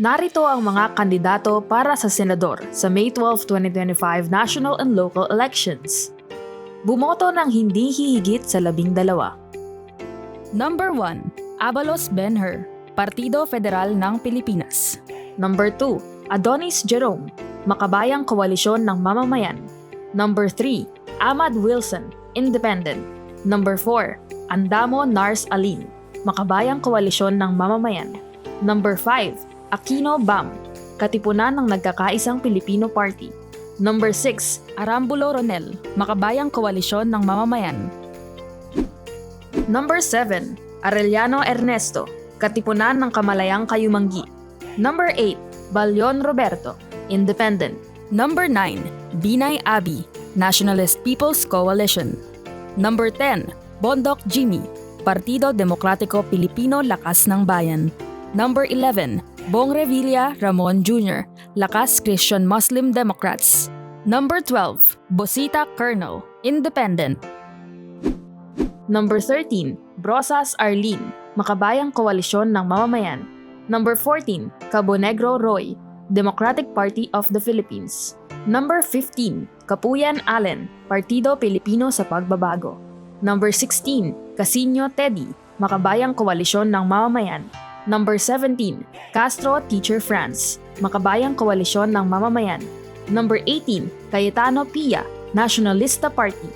Narito ang mga kandidato para sa senador sa May 12, 2025 national and local elections. Bumoto ng hindi hihigit sa labing dalawa. Number 1. Abalos Benher, Partido Federal ng Pilipinas. Number 2, Adonis Jerome, Makabayang Koalisyon ng Mamamayan. Number 3, Ahmad Wilson, Independent. Number 4, Andamo Nars Alin, Makabayang Koalisyon ng Mamamayan. Number 5, Aquino Bam, Katipunan ng Nagkakaisang Pilipino Party. Number 6, Arambulo Ronel, Makabayang Koalisyon ng Mamamayan. Number 7, Arellano Ernesto, Katipunan ng Kamalayang Kayumanggi. Number 8, Balyon Roberto, Independent. Number 9. Binay Abi, Nationalist People's Coalition. Number 10. Bondok Jimmy, Partido Demokratiko Pilipino Lakas ng Bayan. Number 11. Bong Revilla Ramon Jr., Lakas Christian Muslim Democrats. Number 12. Bosita Colonel, Independent. Number 13, Brosas Arlene, Makabayang Koalisyon ng Mamamayan. Number 14, Cabo Negro Roy, Democratic Party of the Philippines. Number 15, Kapuyan Allen, Partido Pilipino sa Pagbabago. Number 16, Casino Teddy, Makabayang Koalisyon ng Mamamayan. Number 17, Castro Teacher France, Makabayang Koalisyon ng Mamamayan. Number 18, Cayetano Pia, Nationalista Party.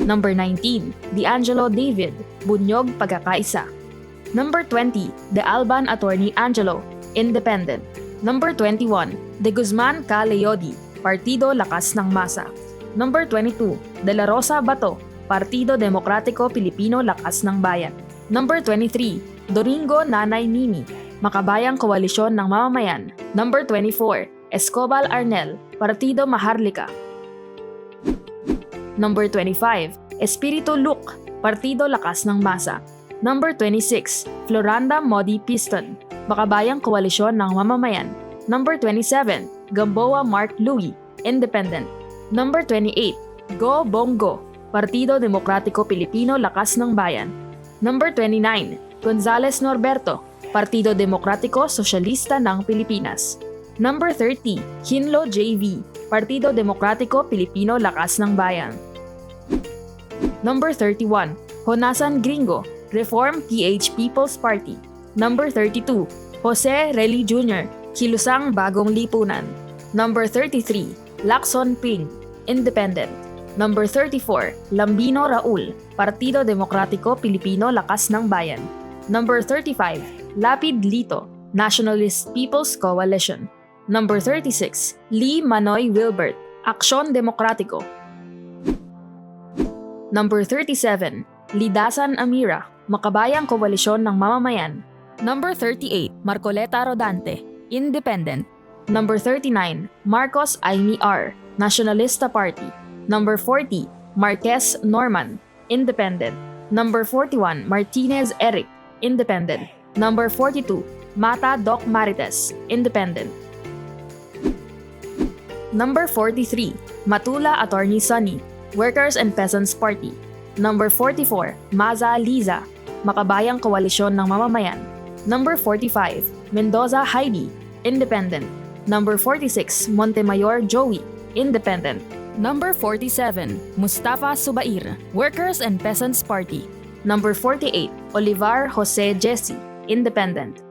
Number 19, D'Angelo David, Bunyog Pagkakaisa. Number 20, De Alban Attorney Angelo, Independent. Number 21, De Guzman K. Leodi, Partido Lakas ng Masa. Number 22, De La Rosa Bato, Partido Demokratiko Pilipino Lakas ng Bayan. Number 23, Doringo Nanay Mimi, Makabayang Koalisyon ng Mamamayan. Number 24, Escobal Arnel, Partido Maharlika. Number 25, Espiritu Luc, Partido Lakas ng Masa. Number 26, Floranda Modi Piston, Makabayang Koalisyon ng Mamamayan. Number 27, Gamboa Mark Louis, Independent. Number 28, Go Bongo, Partido Demokratiko Pilipino Lakas ng Bayan. Number 29, Gonzales Norberto, Partido Demokratiko Sosyalista ng Pilipinas. Number 30, Hinlo JV, Partido Demokratiko Pilipino Lakas ng Bayan. Number 31, Honasan Gringo, Reform PH People's Party. Number 32, Jose Reli Jr., Kilusang Bagong Lipunan. Number 33, Lacson Ping, Independent. Number 34, Lambino Raul, Partido Demokratiko Pilipino Lakas ng Bayan. Number 35, Lapid Lito, Nationalist People's Coalition. Number 36, Lee Manoy Wilbert, Aksyon Demokratiko. Number 37, Lidasan Amira, Makabayang Koalisyon ng Mamamayan. Number 38. Marcoleta Rodante, Independent. Number 39, Marcos Aimee R., Nationalista Party. Number 40, Marquez Norman, Independent. Number 41, Martinez Eric, Independent. Number 42, Mata Doc Marites, Independent. Number 43, Matula Attorney Sunny, Workers and Peasants Party. Number 44, Maza Liza, Makabayang Koalisyon ng Mamamayan. Number 45, Mendoza Heidi, Independent. Number 46, Montemayor Joey, Independent. Number 47. Mustafa Subair, Workers and Peasants Party. Number 48, Olivar Jose Jesse, Independent.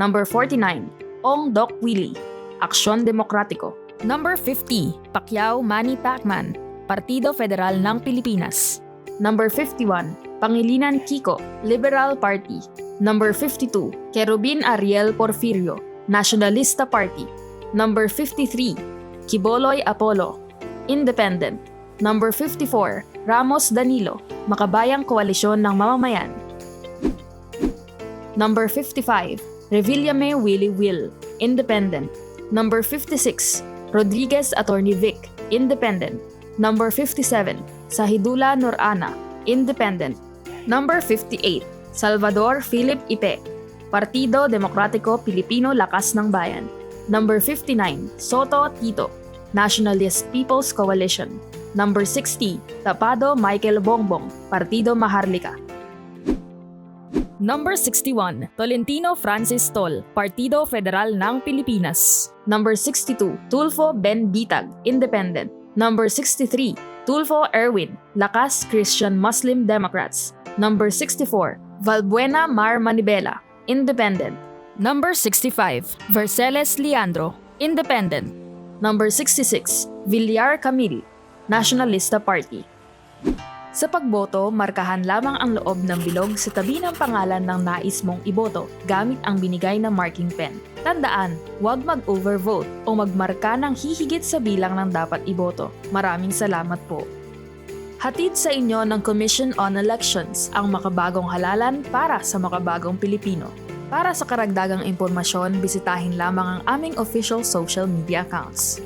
Number 49, Ong Doc Willie, Aksyon Demokratiko. Number 50. Pacquiao Manny Pacman, Partido Federal ng Pilipinas. Number 51, Pangilinan Kiko, Liberal Party. Number 52, Kerubin Ariel Porfirio, Nationalista Party. Number 53, Kiboloy Apollo, Independent. Number 54, Ramos Danilo, Makabayang Koalisyon ng Mamamayan. Number 55, Revillame Willie Will, Independent. Number 56, Rodriguez Attorney Vic, Independent. Number 57, Sahidula Norana, Independent. Number 58, Salvador Philip Ipe, Partido Demokratiko Pilipino Lakas ng Bayan. Number 59, Soto Tito, Nationalist People's Coalition. Number 60, Tapado Michael Bongbong, Partido Maharlika. Number 61, Tolentino Francis Tol, Partido Federal ng Pilipinas. Number 62, Tulfo Ben Bitag, Independent. Number 63, Tulfo Erwin, Lakas Christian Muslim Democrats. Number 64, Valbuena Mar Manibela, Independent. Number 65, Verceles Leandro, Independent. Number 66, Villar Camille, Nationalista Party. Sa pagboto, markahan lamang ang loob ng bilog sa tabi ng pangalan ng nais mong iboto gamit ang binigay na marking pen. Tandaan, huwag mag-overvote o magmarka ng hihigit sa bilang ng dapat iboto. Maraming salamat po. Hatid sa inyo ng Commission on Elections ang makabagong halalan para sa makabagong Pilipino. Para sa karagdagang impormasyon, bisitahin lamang ang aming official social media accounts.